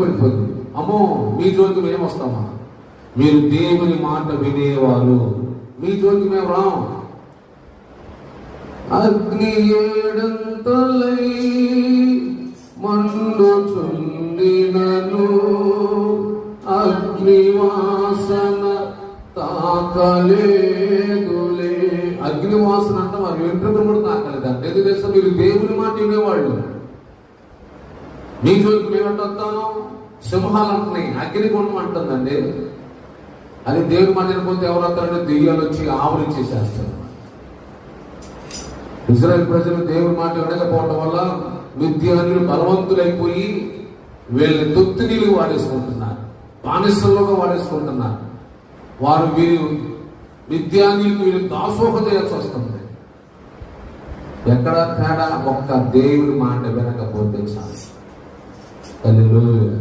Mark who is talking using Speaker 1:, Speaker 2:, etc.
Speaker 1: పడిపోయింది అమ్మో మీ జోలికి మేము వస్తామా? మీరు దేవుని మాట వినేవారు. మీ జోలికి మేము రాము? అగ్ని ఏడంతలై మండుచుండినను. చుండినను అగ్నివాసన తాకలేదులే. అగ్నివాసన అంటే మరి వెంట్రుకలు కూడా తాకలేదు అంటే ఎందుకు తెలుసా? మీరు దేవుని మాట వినేవాళ్ళు. మీ జోలికి మేము వస్తాను? సింహాలు అంటున్నాయి. అగ్ని అంటుందండి. అది దేవుడి మాట పోతే ఎవరు వస్తారంటే దెయ్యాలు వచ్చి ఆవరించేసేస్తారు ఇజ్రాయెల్ ప్రజలు దేవుడి మాట వినకపోవడం వల్ల మిద్యానులు బలవంతులైపోయి వీళ్ళని తొత్తి నీళ్ళు వాడేసుకుంటున్నారు. బానిసల్లోగా వాడేసుకుంటున్నారు. వారు వీరు మిద్యానీలకు వీరు దాసోహ చేయాల్సి వస్తుంది. ఎక్కడ తేడా? ఒక్క దేవుని మాట వినకపోతే చాలు. Hallelujah.